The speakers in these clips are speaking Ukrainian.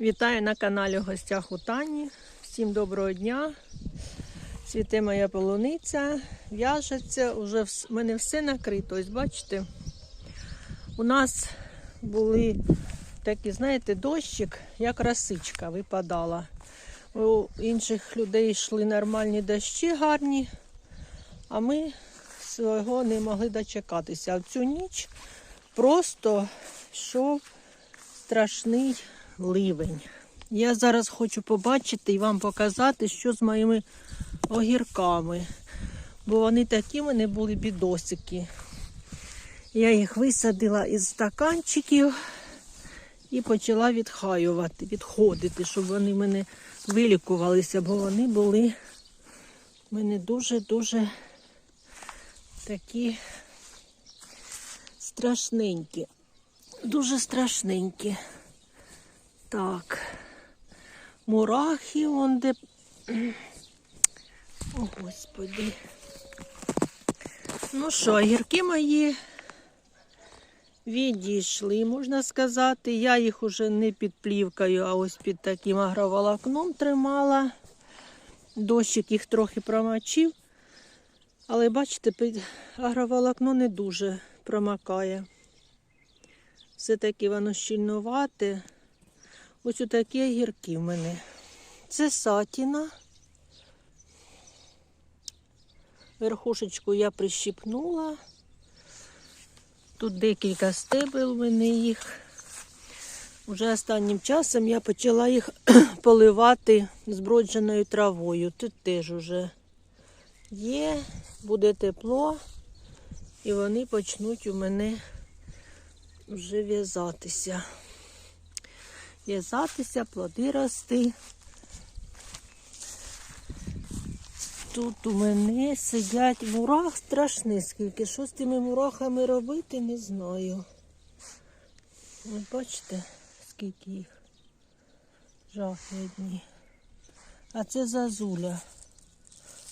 Вітаю на каналі гостях у Тані. Всім доброго дня. Цвіте моя полуниця, в'яжеться, уже в мене все накрито. Ось бачите, у нас були такі, знаєте, дощик, як росичка випадала. У інших людей йшли нормальні дощі гарні, а ми свого не могли дочекатися. А в цю ніч просто йшов страшний ливень. Я зараз хочу побачити і вам показати, що з моїми огірками. Бо вони такі в мене були бідосики. Я їх висадила із стаканчиків і почала відхаювати, відходити, щоб вони мене вилікувалися, бо вони були в мене дуже-дуже такі страшненькі. Дуже страшненькі. Так. Мурахи, вон де. О, Господи. Ну що, огірки мої відійшли, можна сказати. Я їх уже не під плівкою, а ось під таким агроволокном тримала. Дощик їх трохи промочив. Але бачите, під агроволокно не дуже промакає. Все-таки воно щільнувате. Ось отакі огірки в мене. Це сатіна. Верхушечку я прищипнула. Тут декілька стебел у мене їх. Уже останнім часом я почала їх поливати збродженою травою. Тут теж уже є, буде тепло, і вони почнуть у мене вже в'язатися. В'язатися, плоди рости. Тут у мене сидять мурах страшний скільки. Що з тими мурахами робити, не знаю. От бачите, скільки їх. Жах одні. А це зазуля.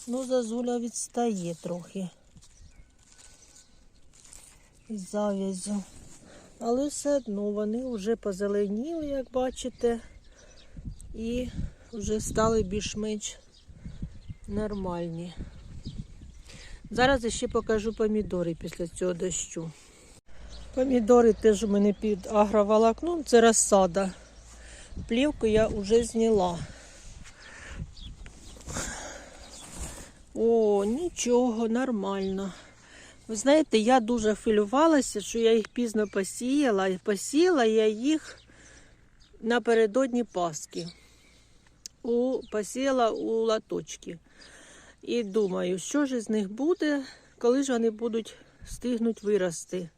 Ну, зазуля відстає трохи. Із зав'язю. Але все одно вони вже позеленіли, як бачите, і вже стали більш-менш нормальні. Зараз ще покажу помідори після цього дощу. Помідори теж у мене під агроволокном, це розсада. Плівку я вже зняла. О, нічого, нормально. Ви знаєте, я дуже хвилювалася, що я їх пізно посіяла. І посіяла я їх напередодні Пасхи. У, посіяла у латочки. І думаю, що ж з них буде, коли ж вони будуть встигнуть вирости.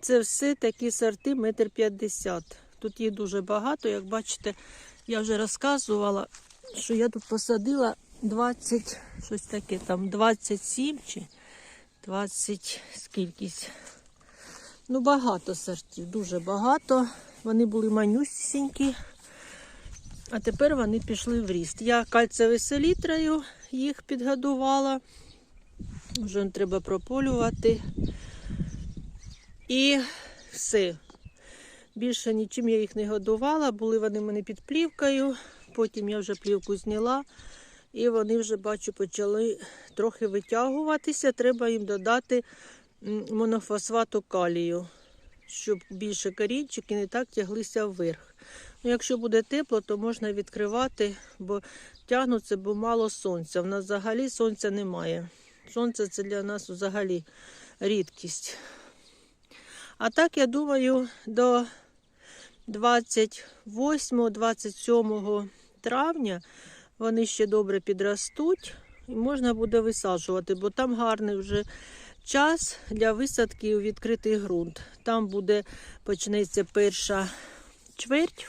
Це все такі сорти метр п'ятдесят. Тут їх дуже багато. Як бачите, я вже розказувала, що я тут посадила 20, щось таке, там 27 чи 20 скількись. Ну, багато сортів, дуже багато. Вони були манюсінькі, а тепер вони пішли в ріст. Я кальцевою селітрою їх підгодувала. Вже треба прополювати. І все. Більше нічим я їх не годувала, були вони в мене під плівкою, потім я вже плівку зняла. І вони вже, бачу, почали трохи витягуватися. Треба їм додати монофосфату калію, щоб більше корінчики не так тяглися вверх. Ну, Якщо буде тепло, то можна відкривати, бо тягнуться, бо мало сонця. В нас взагалі сонця немає. Сонце це для нас взагалі рідкість. А так, я думаю, до 28-27 травня вони ще добре підростуть і можна буде висаджувати, бо там гарний вже час для висадки у відкритий ґрунт. Там буде почнеться перша чверть,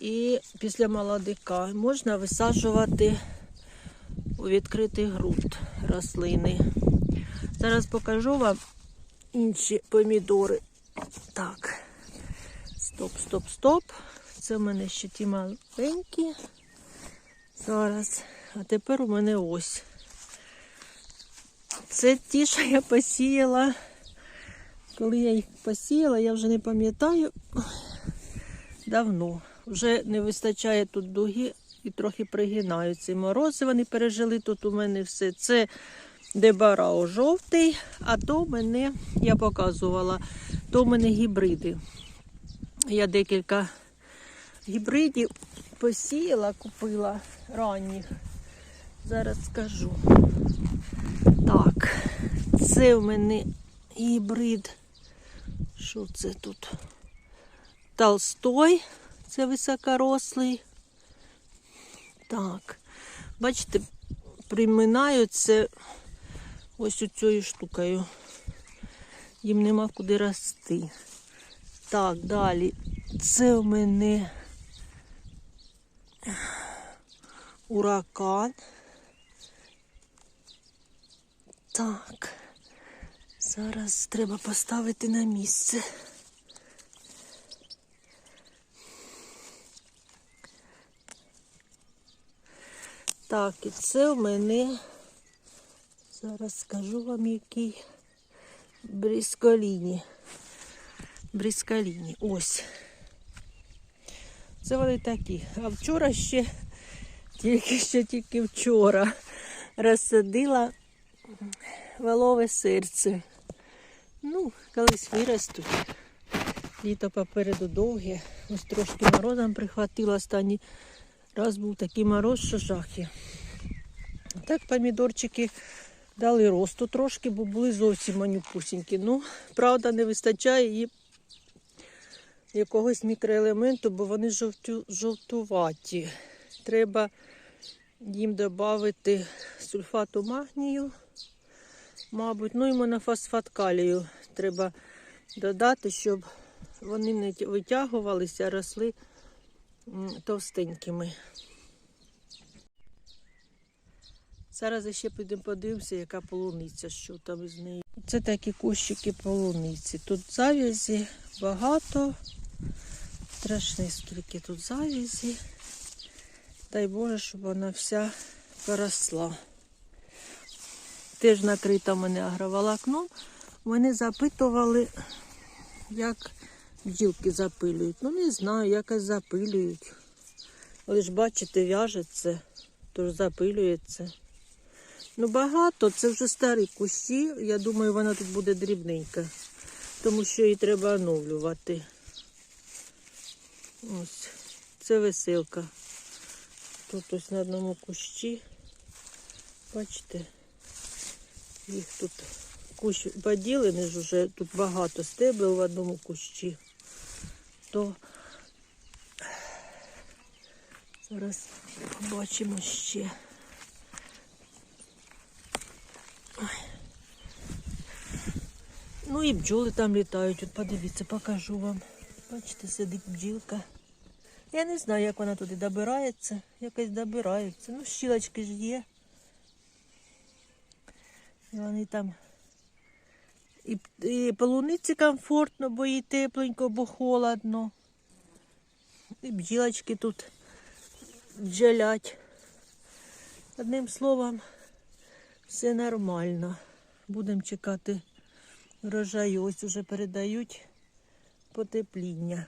і після молодика можна висаджувати у відкритий ґрунт рослини. Зараз покажу вам інші помідори. Так, стоп, стоп, стоп. Це в мене ще ті маленькі. Зараз. А тепер у мене ось. Це ті, що я посіяла. Коли я їх посіяла, я вже не пам'ятаю. давно. Вже не вистачає тут дуги і трохи пригинаються. Морози вони пережили тут у мене все. Це дебарао жовтий, а то мене, я показувала, то в мене гібриди. Я декілька гібридів посіяла, купила ранніх. Зараз скажу. Так, це в мене гібрид. Що це тут? Толстой, це високорослий. Так, бачите, приминаються ось цією штукою. Їм нема куди рости. Так, далі. Це у мене уракан. Так. Зараз треба поставити на місце. Так, і це у мене, зараз скажу вам, який брісколіні. Брісколіні. Ось. Це вони такі. А вчора ще, тільки ще тільки вчора розсадила волове серце. Ну, колись виростуть. Літо попереду довге. Ось трошки морозом прихватила останній раз був такий мороз, що жахи. Так помідорчики дали росту трошки, бо були зовсім манюпусінькі. Ну, правда, не вистачає їм якогось мікроелементу, бо вони жовтю, жовтуваті. Треба їм додати сульфату магнію, мабуть, ну і монофосфат калію треба додати, щоб вони не витягувалися, а росли товстенькими. Зараз ще підемо подивимося, яка полуниця, що там із нею. Це такі кущики полуниці. Тут завязі багато. Страшне, скільки тут завязі. Дай Боже, щоб вона вся поросла. Теж накрита мене агроволокном. Мене запитували, як бджілки запилюють. Ну, не знаю, якось запилюють. Але ж бачите, в'яжеться, тож запилюється. Ну, багато, це вже старі кущі. Я думаю, вона тут буде дрібненька, тому що її треба оновлювати. Ось, це веселка. Тут ось на одному кущі. Бачите, їх тут кущ поділений ж уже, тут багато стебел в одному кущі. То зараз побачимо ще. Ну і бджоли там літають. От подивіться, покажу вам. Бачите, сидить бджілка. Я не знаю, як вона туди добирається. Якось добирається. Ну, щілочки ж є. І вони там. І, і полуниці комфортно, бо їй тепленько, бо холодно. І бджілочки тут бджолять. Одним словом, все нормально. Будемо чекати врожаю. Ось уже передають потепління.